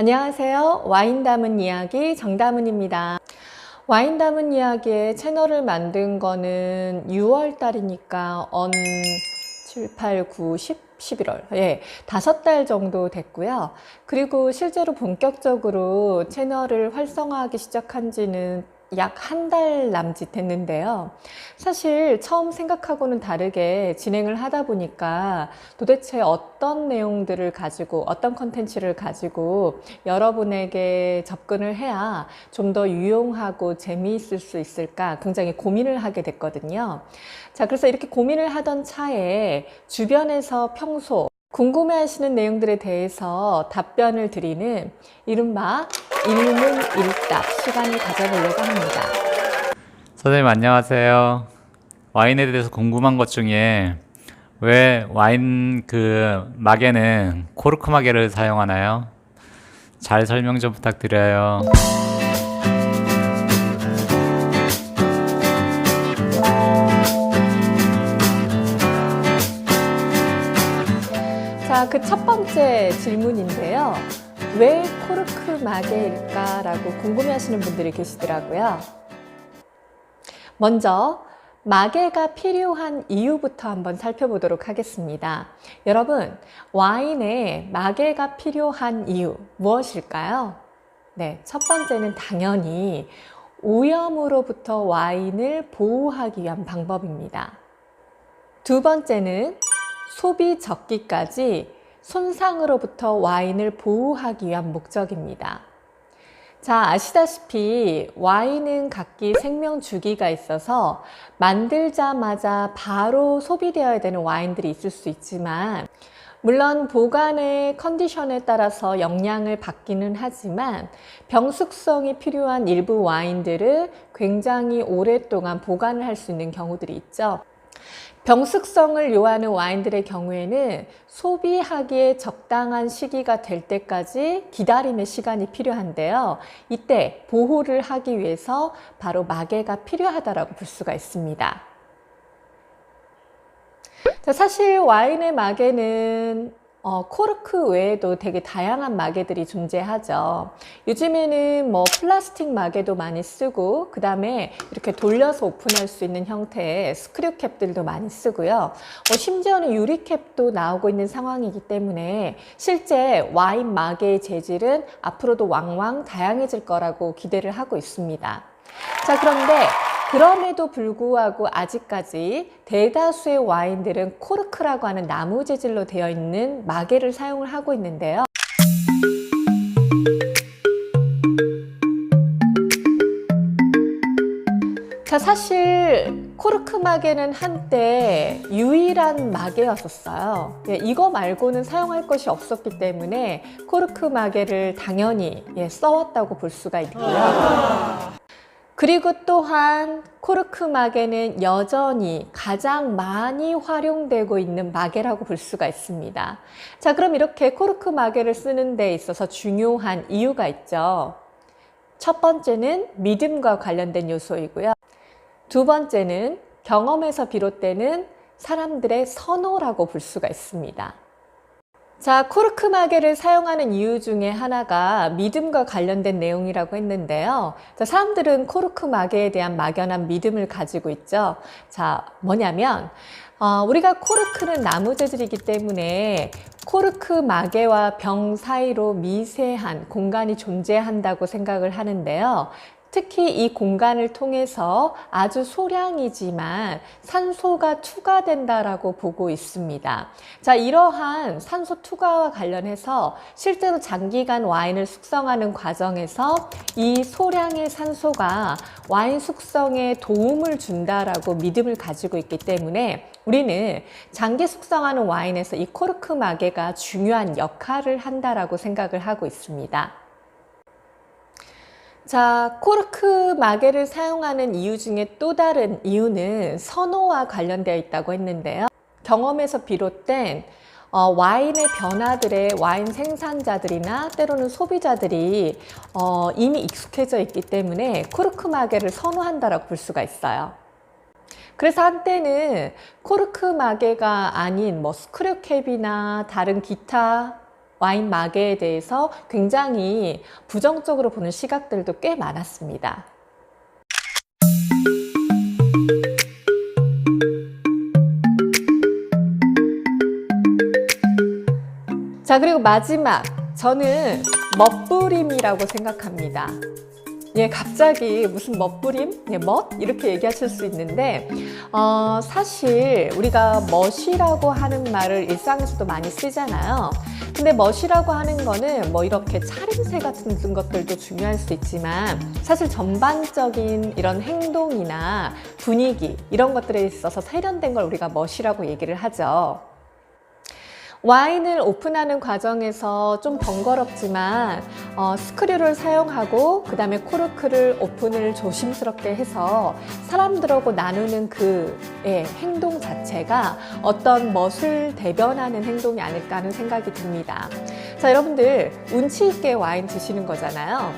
안녕하세요. 와인 담은 이야기 정담은입니다. 와인 담은 이야기의 채널을 만든 거는 6월 달이니까 언 7, 8, 9, 10, 11월. 예, 다섯 달 정도 됐고요. 그리고 실제로 본격적으로 채널을 활성화하기 시작한 지는 약 한 달 남짓 됐는데요. 사실 처음 생각하고는 다르게 진행을 하다 보니까 도대체 어떤 내용들을 가지고 어떤 컨텐츠를 가지고 여러분에게 접근을 해야 좀 더 유용하고 재미있을 수 있을까 굉장히 고민을 하게 됐거든요. 자, 그래서 이렇게 고민을 하던 차에 주변에서 평소 궁금해 하시는 내용들에 대해서 답변을 드리는 이른바 읽는 읽답 시간을 가져보려고 합니다. 선생님 안녕하세요. 와인에 대해서 궁금한 것 중에 왜 와인 그 마개는 코르크 마개를 사용하나요? 잘 설명 좀 부탁드려요. 자, 그 첫 번째 질문인데요. 왜 코르크 마개일까라고 궁금해 하시는 분들이 계시더라고요. 먼저, 마개가 필요한 이유부터 한번 살펴보도록 하겠습니다. 여러분, 와인에 마개가 필요한 이유 무엇일까요? 네, 첫 번째는 당연히 오염으로부터 와인을 보호하기 위한 방법입니다. 두 번째는 소비 적기까지 손상으로부터 와인을 보호하기 위한 목적입니다. 자, 아시다시피 와인은 각기 생명 주기가 있어서 만들자마자 바로 소비되어야 되는 와인들이 있을 수 있지만 물론 보관의 컨디션에 따라서 영양을 받기는 하지만 병숙성이 필요한 일부 와인들을 굉장히 오랫동안 보관을 할 수 있는 경우들이 있죠. 병숙성을 요하는 와인들의 경우에는 소비하기에 적당한 시기가 될 때까지 기다림의 시간이 필요한데요. 이때 보호를 하기 위해서 바로 마개가 필요하다라고 볼 수가 있습니다. 자, 사실 와인의 마개는 어, 코르크 외에도 되게 다양한 마개들이 존재하죠. 요즘에는 뭐 플라스틱 마개도 많이 쓰고, 그 다음에 이렇게 돌려서 오픈할 수 있는 형태의 스크류 캡들도 많이 쓰고요. 뭐 심지어는 유리 캡도 나오고 있는 상황이기 때문에 실제 와인 마개의 재질은 앞으로도 왕왕 다양해질 거라고 기대를 하고 있습니다. 자, 그런데 그럼에도 불구하고 아직까지 대다수의 와인들은 코르크라고 하는 나무 재질로 되어 있는 마개를 사용을 하고 있는데요. 자, 사실 코르크 마개는 한때 유일한 마개였었어요. 예, 이거 말고는 사용할 것이 없었기 때문에 코르크 마개를 당연히 예, 써왔다고 볼 수가 있고요. 그리고 또한 코르크 마개는 여전히 가장 많이 활용되고 있는 마개라고 볼 수가 있습니다. 자, 그럼 이렇게 코르크 마개를 쓰는 데 있어서 중요한 이유가 있죠. 첫 번째는 믿음과 관련된 요소이고요. 두 번째는 경험에서 비롯되는 사람들의 선호라고 볼 수가 있습니다. 자, 코르크 마개를 사용하는 이유 중에 하나가 믿음과 관련된 내용이라고 했는데요. 자, 사람들은 코르크 마개에 대한 막연한 믿음을 가지고 있죠. 자, 뭐냐면, 어, 우리가 코르크는 나무 재질이기 때문에 코르크 마개와 병 사이로 미세한 공간이 존재한다고 생각을 하는데요. 특히 이 공간을 통해서 아주 소량이지만 산소가 투과된다라고 보고 있습니다. 자, 이러한 산소 투과와 관련해서 실제로 장기간 와인을 숙성하는 과정에서 이 소량의 산소가 와인 숙성에 도움을 준다라고 믿음을 가지고 있기 때문에 우리는 장기 숙성하는 와인에서 이 코르크 마개가 중요한 역할을 한다라고 생각을 하고 있습니다. 자, 코르크 마개를 사용하는 이유 중에 또 다른 이유는 선호와 관련되어 있다고 했는데요. 경험에서 비롯된 어, 와인의 변화들의 와인 생산자들이나 때로는 소비자들이 어, 이미 익숙해져 있기 때문에 코르크 마개를 선호한다라고 볼 수가 있어요. 그래서 한때는 코르크 마개가 아닌 뭐 스크류 캡이나 다른 기타 와인 마개에 대해서 굉장히 부정적으로 보는 시각들도 꽤 많았습니다. 자, 그리고 마지막. 저는 멋부림이라고 생각합니다. 예, 갑자기 무슨 멋부림? 예, 멋? 이렇게 얘기하실 수 있는데, 어, 사실 우리가 멋이라고 하는 말을 일상에서도 많이 쓰잖아요. 근데 멋이라고 하는 거는 뭐 이렇게 차림새 같은 것들도 중요할 수 있지만, 사실 전반적인 이런 행동이나 분위기, 이런 것들에 있어서 세련된 걸 우리가 멋이라고 얘기를 하죠. 와인을 오픈하는 과정에서 좀 번거롭지만 어, 스크류를 사용하고 그 다음에 코르크를 오픈을 조심스럽게 해서 사람들하고 나누는 그 예, 행동 자체가 어떤 멋을 대변하는 행동이 아닐까 하는 생각이 듭니다. 자 여러분들 운치 있게 와인 드시는 거잖아요.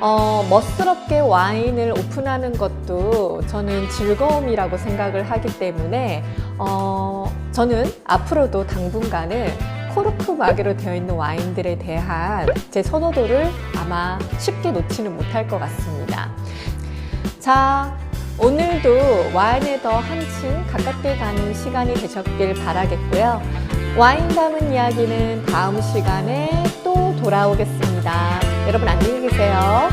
어, 멋스럽게 와인을 오픈하는 것도 저는 즐거움이라고 생각을 하기 때문에 어, 저는 앞으로도 당분간은 코르크 마개로 되어 있는 와인들에 대한 제 선호도를 아마 쉽게 놓지는 못할 것 같습니다. 자, 오늘도 와인에 더 한층 가깝게 가는 시간이 되셨길 바라겠고요. 와인 담은 이야기는 다음 시간에 또 돌아오겠습니다. 여러분 안녕히 계세요.